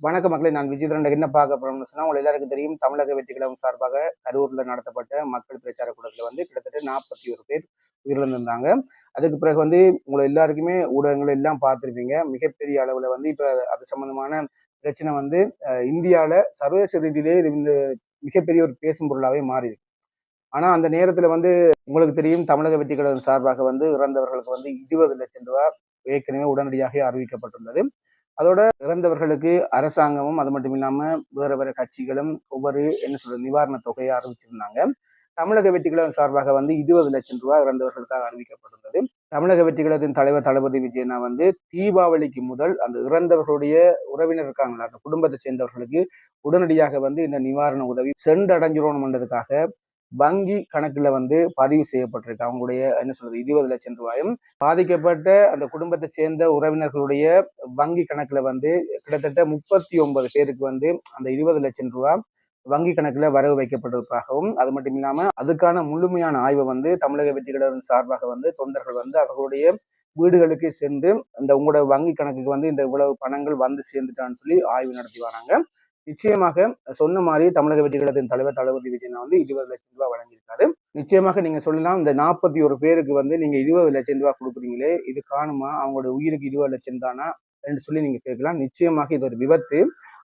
வணக்க மக்களை நான் விஜயதரன் என்ன பார்க்க போறோம்னு சொன்னா உங்க எல்லாருக்கும் தெரியும் தமிழக வெற்றி கழகம் சார்பாக கரூர்ல நடத்தப்பட்ட மக்கள் பிரச்சார கூட்டத்தில் வந்து கிட்டத்தட்ட நாற்பத்தி ஒரு பேர் உயிரிழந்திருந்தாங்க. அதுக்கு பிறகு வந்து உங்களை எல்லாருக்குமே ஊடகங்கள் எல்லாம் பார்த்துருப்பீங்க. மிகப்பெரிய அளவுல வந்து இப்ப அது சம்பந்தமான பிரச்சனை வந்து அஹ், இந்தியால சர்வதேச ரீதியிலே இது இந்த மிகப்பெரிய ஒரு பேசும் பொருளாவே மாறிடுது ஆனால் ஆனா அந்த நேரத்துல வந்து உங்களுக்கு தெரியும் தமிழக வெற்றி கழகம் சார்பாக வந்து இறந்தவர்களுக்கு வந்து இருபது லட்சம் ரூபாய் ஏற்கனவே உடனடியாக அறிவிக்கப்பட்டுள்ளது அதோட இறந்தவர்களுக்கு அரசாங்கமும் அது மட்டும் இல்லாம வேற வேற கட்சிகளும் ஒவ்வொரு என்ன சொல்றது நிவாரண தொகையை அறிவிச்சிருந்தாங்க. தமிழக வெற்றிகளம் சார்பாக வந்து இருபது லட்சம் ரூபாய் இறந்தவர்களுக்காக அறிவிக்கப்பட்டிருந்தது. தமிழக வெற்றிகளத்தின் தலைவர் தளபதி விஜயனா வந்து தீபாவளிக்கு முதல் அந்த இறந்தவர்களுடைய உறவினர் இருக்காங்களா அந்த குடும்பத்தை சேர்ந்தவர்களுக்கு உடனடியாக வந்து இந்த நிவாரண உதவி சென்றடைஞ்சிடணும்ன்றதுக்காக வங்கி கணக்குல வந்து பதிவு செய்யப்பட்டிருக்கு. அவங்களுடைய என்ன சொல்றது இருபது லட்சம் ரூபாயும். பாதிக்கப்பட்ட அந்த குடும்பத்தை சேர்ந்த உறவினர்களுடைய வங்கி கணக்குல வந்து கிட்டத்தட்ட முப்பத்தி ஒன்பது பேருக்கு வந்து அந்த இருபது லட்சம் ரூபாய் வங்கி கணக்குல வரவு வைக்கப்பட்டிருப்பதாகவும் அது மட்டும் இல்லாம அதுக்கான முழுமையான ஆய்வை வந்து தமிழக வெற்றி கழகம் சார்பாக வந்து தொண்டர்கள் வந்து அவர்களுடைய வீடுகளுக்கு சென்று இந்த உங்களோட வங்கி கணக்குக்கு வந்து இந்த இவ்வளவு பணங்கள் வந்து சேர்ந்துட்டான்னு சொல்லி ஆய்வு நடத்தி வராங்க. நிச்சயமாக சொன்ன மாதிரி தமிழக வெற்றி கழகத்தின் தலைவர் தளபதி விஜயனா வந்து இருபது லட்சம் ரூபாய் வழங்கியிருக்காரு. நிச்சயமாக நீங்க சொல்லலாம் இந்த நாற்பத்தி ஒரு பேருக்கு வந்து நீங்க இருபது லட்சம் ரூபாய் கொடுக்குறீங்களே இது காணுமா? அவங்களோட உயிருக்கு இருபது லட்சம் தானா? என்று சொல்லி நீங்க கேட்கலாம். நிச்சயமாக இது ஒரு விபத்து.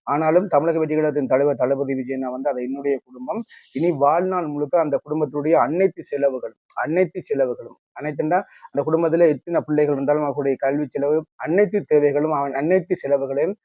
ஆனாலும் தமிழக வெற்றிகளத்தின் தலைவர் தளபதி விஜயனா வந்து அது என்னுடைய குடும்பம். இனி வாழ்நாள் முழுக்க அந்த குடும்பத்துடைய அனைத்து செலவுகளும் அனைத்து செலவுகளும் அனைத்துண்டா? அந்த குடும்பத்துல எத்தனை பிள்ளைகள் இருந்தாலும் அவர்களுடைய கல்வி செலவு அனைத்து தேவைகளும் அவன் அனைத்து செலவுகளையும்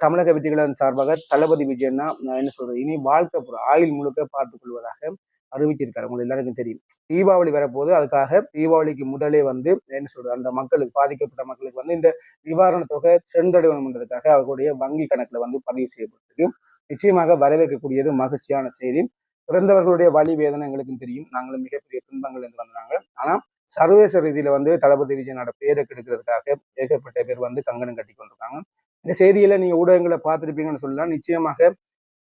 தமிழக வெற்றி சார்பாக தளபதி விஜயன்னா நான் என்ன சொல்றது? இனி வாழ்க்கை ஆயுள் முழுக்க பார்த்துக் கொள்வதாக அறிவிச்சிருக்காரு. உங்களுக்கு எல்லாருக்கும் தெரியும். தீபாவளி வரப்போது அதுக்காக தீபாவளிக்கு முதலே வந்து என்ன சொல்றது அந்த மக்களுக்கு பாதிக்கப்பட்ட மக்களுக்கு வந்து இந்த நிவாரண தொகை சென்றடையணுன்றதுக்காக அவர்களுடைய வங்கி கணக்குல வந்து பதிவு செய்யப்பட்டிருக்கு. நிச்சயமாக வரவேற்கக்கூடியது மகிழ்ச்சியான செய்தி. பிறந்தவர்களுடைய வழி வேதனை எங்களுக்கும் தெரியும். நாங்களும் மிகப்பெரிய துன்பங்கள் இருந்து வந்தாங்க ஆனா சர்வதேச ரீதியில வந்து தளபதி விஜயனோட பேரை கெடுக்கிறதுக்காக ஏகப்பட்ட பேர் வந்து கங்கணம் கட்டி கொண்டிருக்காங்க. இந்த செய்தியில நீங்க ஊடகங்களை பார்த்திருப்பீங்கன்னு சொல்லலாம். நிச்சயமாக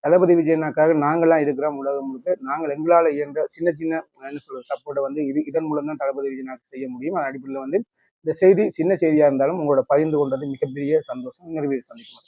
தளபதி விஜயனாக்காக நாங்களாம் இருக்கிறோம் உலகம் முழுக்க. நாங்கள் எங்களால் இயன்ற சின்ன சின்ன என்ன சொல்றது சப்போர்ட்டை வந்து இது இதன் மூலம் தான் தளபதி விஜயனாக்கு செய்ய முடியும். அதன் அடிப்படையில் வந்து இந்த செய்தி சின்ன செய்தியாக இருந்தாலும் உங்களோட பகிர்ந்து கொண்டது மிகப்பெரிய சந்தோஷம். நிறைவேறி சந்திக்கும்